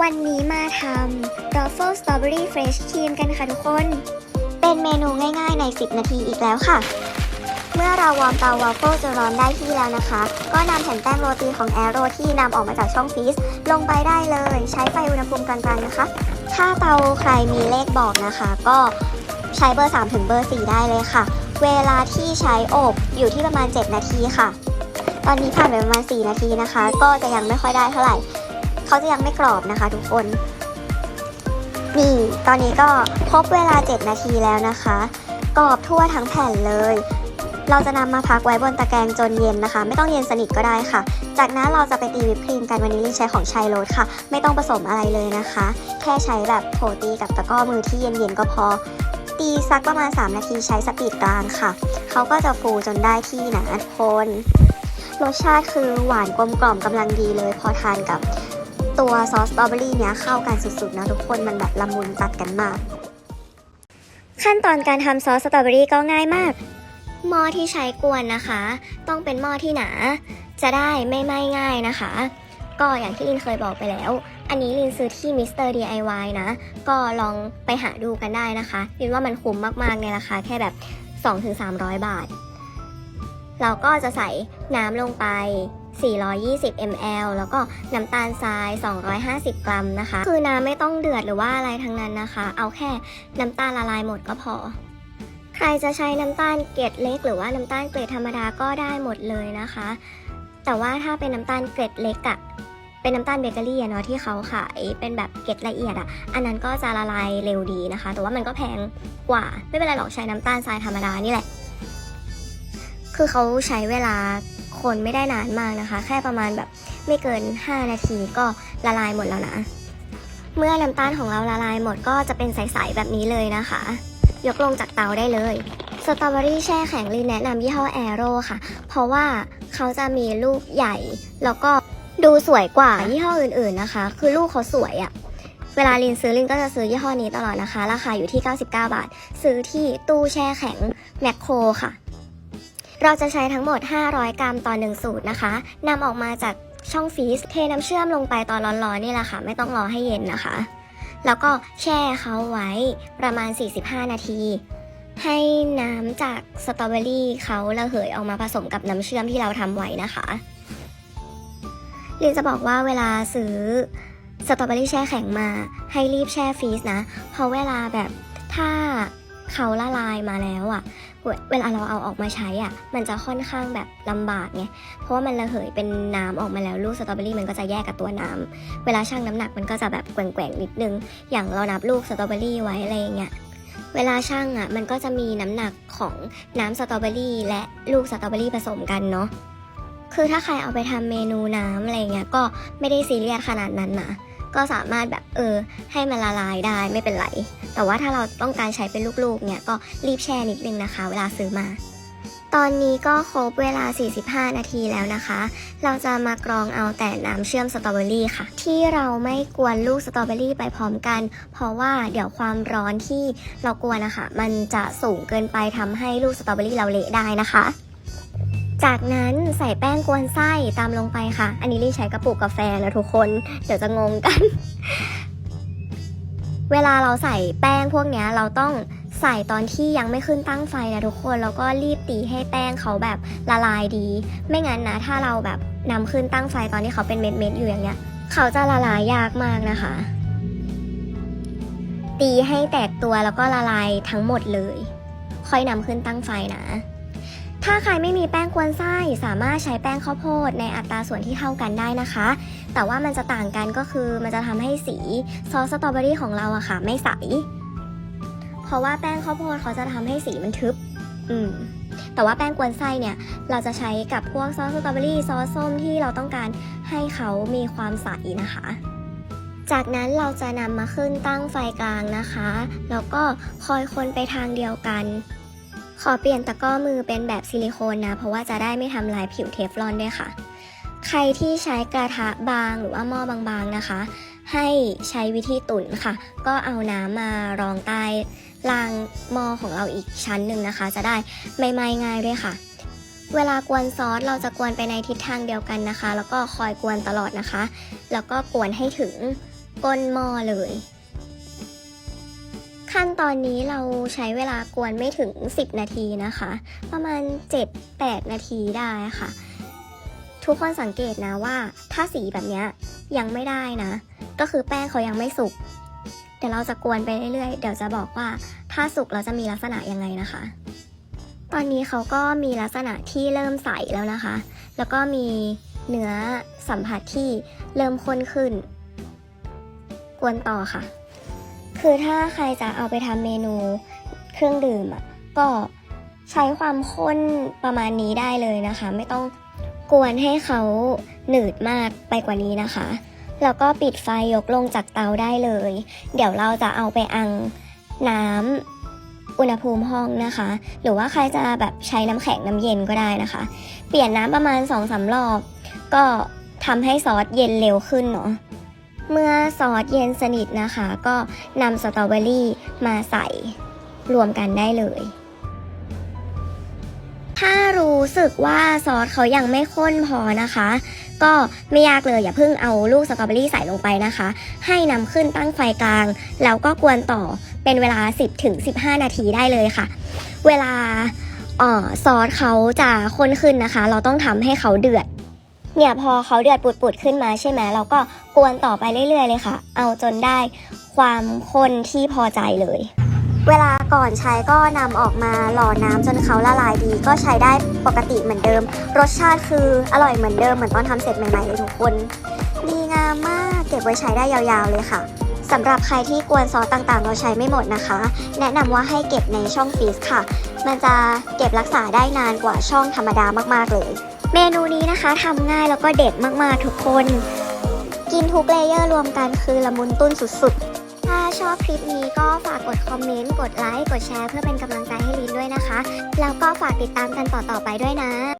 วันนี้มาทำ Ruffle Strawberry Fresh Cream กันค่ะทุกคน เป็นเมนูง่ายๆใน 10 นาทีอีกแล้วค่ะ เมื่อเราวอร์มเตาวอฟเฟิลจนร้อนได้ที่แล้วนะคะ ก็นำแผ่นแป้งโรตีของแอโรที่นำออกมาจากช่องฟรีซลงไปได้เลย ใช้ไฟอุณหภูมิกลางๆนะคะ ถ้าเตาใครมีเลขบอกนะคะ ก็ใช้เบอร์ 3 ถึงเบอร์ 4 ได้เลยค่ะ เวลาที่ใช้อบอยู่ที่ประมาณ 7 นาทีค่ะ ตอนนี้ผ่านไปประมาณ 4 นาทีนะคะ ก็จะยังไม่ค่อยได้เท่าไหร่ เขาจะยังไม่กรอบนะคะ ทุกคน นี่ ตอนนี้ก็ครบเวลา 7 นาทีแล้วนะคะ กรอบทั่วทั้งแผ่นเลย เราจะนำมาพักไว้บนตะแกรงจนเย็นนะคะ ไม่ต้องเย็นสนิทก็ได้ค่ะ จากนั้นเราจะไปตีวิปครีมกันวันนี้ใช้ของชัยโรสค่ะ ไม่ต้องผสมอะไรเลยนะคะ แค่ใช้แบบโถตีกับตะกร้อมือที่เย็นๆก็พอ ตีสักประมาณ 3 นาทีใช้สปีดกลางค่ะ เขาก็จะฟูจนได้ที่นะทุกคนรสชาติคือหวานกลมกล่อมกำลังดีเลย พอทานกับ ตัวซอสสตรอเบอรี่เนี้ยเข้ากันสุดๆนะทุกคนมันแบบละมุนตัดกันมาก ขั้นตอนการทำซอสสตรอเบอรี่ก็ง่ายมาก หม้อที่ใช้กวนนะคะ ต้องเป็นหม้อที่หนา จะได้ไม่ไหม้ง่ายนะคะ ก็อย่างที่ลินเคยบอกไปแล้ว อันนี้ลินซื้อที่ Mr. DIY นะ ก็ลองไปหาดูกันได้นะคะลินว่ามันคุ้มมากๆในราคาแค่แบบ 2-300 บาท เราก็จะใส่น้ำลงไป 420 ml แล้วก็น้ำตาลทราย 250 กรัมนะคะ คือน้ำไม่ต้องเดือดหรือว่าอะไรทั้งนั้นนะคะ เอาแค่น้ำตาลละลายหมดก็พอ ใครจะใช้น้ำตาลเกล็ดเล็ก หรือว่าน้ำตาลเกล็ดธรรมดาก็ได้หมดเลยนะคะ แต่ว่าถ้าเป็นน้ำตาลเกล็ดเล็กอะเป็นน้ำตาลเบเกอรี่เนาะที่เขาขายเป็นแบบเกล็ดละเอียดอะอันนั้นก็จะละลายเร็วดีนะคะ แต่ว่ามันก็แพงกว่าไม่เป็นไรหรอกใช้น้ำตาลทรายธรรมดานี่แหละ คือเขาใช้เวลา คนไม่ได้นานมากนะคะ แค่ประมาณแบบไม่เกิน 5 นาทีก็ละลายหมดแล้วนะ เมื่อน้ำตาลของเราละลายหมดก็จะเป็นใสๆแบบนี้เลยนะคะ ยกลงจากเตาได้เลยสตรอเบอรี่แช่แข็งลินแนะนำยี่ห้อแอโร่ค่ะ เพราะว่าเขาจะมีลูกใหญ่ แล้วก็ดูสวยกว่ายี่ห้ออื่นๆนะคะ คือลูกเขาสวยอะเวลาลินซื้อลินก็จะซื้อยี่ห้อนี้ตลอดนะคะ ราคาอยู่ที่ 99 บาท ซื้อที่ตู้แช่แข็งแมคโครค่ะ เราจะใช้ทั้งหมด 500 กรัมต่อ 1 สูตรนะคะนำออกมาจากช่องฟรีซเทน้ำเชื่อมลงไปตอนร้อนๆนี่แหละค่ะ ไม่ต้องรอให้เย็นนะคะ แล้วก็แช่เขาไว้ประมาณ 45 นาที ให้น้ำจากสตรอเบอรี่เขาระเหยออกมาผสมกับน้ำเชื่อมที่เราทำไว้นะคะลินจะบอกว่าเวลาซื้อสตรอเบอรี่แช่แข็งมาให้รีบแช่ฟรีซนะ เพราะเวลาแบบถ้า เขาละลายมาแล้วอะ่ะ เวลาเราเอาออกมาใช้อะ่ะ มันจะค่อนข้างแบบลำบากไง เพราะว่ามันระเหยเป็นน้ำออกมาแล้วลูกสตรอเบอรี่มันก็จะแยกกับตัวน้ำเวลาชั่งน้ำหนักมันก็จะแบบแกว่งๆนิดนึง อย่างเรานับลูกสตรอเบอรี่ไว้อะไรอย่างเงี้ยเวลาชั่งอะมันก็จะมีน้ำหนักของน้ำสตรอเบอรี่และลูกสตรอเบอรี่ผสมกันเนาะ คือถ้าใครเอาไปทำเมนูน้ำอะไรเงี้ยก็ไม่ได้ซีเรียสขนาดนั้นนะ ก็สามารถแบบเออให้มันละลายได้ไม่เป็นไร แต่ว่าถ้าเราต้องการใช้เป็นลูกๆเนี่ยก็รีบแช่นิดนึงนะคะ เวลาซื้อมา ตอนนี้ก็ครบเวลา 45 นาทีแล้วนะคะ เราจะมากรองเอาแต่น้ำเชื่อมสตรอเบอรี่ค่ะ ที่เราไม่กวนลูกสตรอเบอรี่ไปพร้อมกัน เพราะว่าเดี๋ยวความร้อนที่เรากวนนะคะมันจะสูงเกินไปทำให้ลูกสตรอเบอรี่เราเละได้นะคะ จากนั้นใส่แป้งกวนไส้ตามลงไปค่ะ อันนี้รีใช้กระปุกกาแฟนะทุกคน เดี๋ยวจะงงกัน เวลาเราใส่แป้งพวกนี้เราต้องใส่ตอนที่ยังไม่ขึ้นตั้งไฟนะทุกคน แล้วก็รีบตีให้แป้งเขาแบบละลายดี ไม่งั้นนะ ถ้าเราแบบนำขึ้นตั้งไฟตอนที่เขาเป็นเม็ดๆอยู่อย่างเงี้ย เขาจะละลายยากมากนะคะ ตีให้แตกตัวแล้วก็ละลายทั้งหมดเลย ค่อยนำขึ้นตั้งไฟนะ ถ้าใครไม่มีแป้งกวนไส้สามารถใช้แป้งข้าวโพดในอัตราส่วนที่เท่ากันได้นะคะ แต่ว่ามันจะต่างกันก็คือมันจะทำให้สีซอสสตรอเบอรี่ของเราอะค่ะไม่ใส เพราะว่าแป้งข้าวโพดเขาจะทำให้สีมันทึบ อืมแต่ว่าแป้งกวนไส้เนี่ยเราจะใช้กับพวกซอสสตรอเบอรี่ซอสส้มที่เราต้องการให้เขามีความใสนะคะ จากนั้นเราจะนำมาขึ้นตั้งไฟกลางนะคะ แล้วก็คอยคนไปทางเดียวกัน ขอเปลี่ยนตะกร้อมือเป็นแบบซิลิโคนนะ เพราะว่าจะได้ไม่ทำลายผิวเทฟลอนด้วยค่ะ ใครที่ใช้กระทะบางหรือว่าหม้อบางๆนะคะ ให้ใช้วิธีตุ๋นค่ะ ก็เอาน้ำมารองใต้ล่างหม้อของเราอีกชั้นหนึ่งนะคะ จะได้ไม่ไหม้ง่ายด้วยค่ะเวลากวนซอสเราจะกวนไปในทิศทางเดียวกันนะคะ แล้วก็คอยกวนตลอดนะคะ แล้วก็กวนให้ถึงก้นหม้อเลย ขั้นตอนนี้เราใช้เวลากวนไม่ถึง 10 นาทีนะคะ ประมาณ 7-8 นาทีได้ค่ะ ทุกคนสังเกตนะว่า ถ้าสีแบบนี้ยังไม่ได้นะ ก็คือแป้งเขายังไม่สุก เดี๋ยวเราจะกวนไปเรื่อยๆ เดี๋ยวจะบอกว่าถ้าสุกเราจะมีลักษณะยังไงนะคะ ตอนนี้เขาก็มีลักษณะที่เริ่มใสแล้วนะคะ แล้วก็มีเนื้อสัมผัสที่เริ่มข้นขึ้น กวนต่อค่ะ คือถ้าใครจะเอาไปทำเมนูเครื่องดื่มอะก็ใช้ความข้นประมาณนี้ได้เลยนะคะ ไม่ต้องกวนให้เขาหนืดมากไปกว่านี้นะคะ แล้วก็ปิดไฟยกลงจากเตาได้เลย เดี๋ยวเราจะเอาไปอังน้ำอุณหภูมิห้องนะคะ หรือว่าใครจะแบบใช้น้ำแข็งน้ำเย็นก็ได้นะคะ เปลี่ยนน้ำประมาณ2อสารอบ ก็ทำให้ซอสเย็นเร็วขึ้นเนาะ เมื่อซอสเย็นสนิทนะคะ ก็นำสตรอเบอรี่มาใส่รวมกันได้เลย ถ้ารู้สึกว่าซอสเขายังไม่ข้นพอนะคะ ก็ไม่ยากเลยอย่าเพิ่งเอาลูกสตรอเบอรี่ใส่ลงไปนะคะ ให้นำขึ้นตั้งไฟกลาง แล้วก็กวนต่อเป็นเวลา 10-15 นาทีได้เลยค่ะ เวลาออซอสเขาจะข้นขึ้นนะคะ เราต้องทำให้เขาเดือด เนี่ยพอเขาเดือดปุดๆขึ้นมาใช่ไหมเราก็กวนต่อไปเรื่อยๆเลยค่ะ เอาจนได้ความข้นที่พอใจเลย เวลาก่อนใช้ก็นำออกมาหล่อน้ำจนเขาละลายดี ก็ใช้ได้ปกติเหมือนเดิม รสชาติคืออร่อยเหมือนเดิมเหมือนตอนทำเสร็จใหม่ๆเลยทุกคนดีงามมากเก็บไว้ใช้ได้ยาวๆเลยค่ะสำหรับใครที่กวนซอสต่างๆ เราใช้ไม่หมดนะคะ แนะนำว่าให้เก็บในช่องฟรีซค่ะ มันจะเก็บรักษาได้นานกว่าช่องธรรมดามากๆเลย เมนูนี้นะคะทำง่ายแล้วก็เด็ดมากๆทุกคน กินทุกเลเยอร์รวมกันคือละมุนตุ้นสุดๆ ถ้าชอบคลิปนี้ก็ฝากกดคอมเมนต์ กดไลค์ กดแชร์เพื่อเป็นกำลังใจให้ลินด้วยนะคะ แล้วก็ฝากติดตามกันต่อๆไปด้วยนะ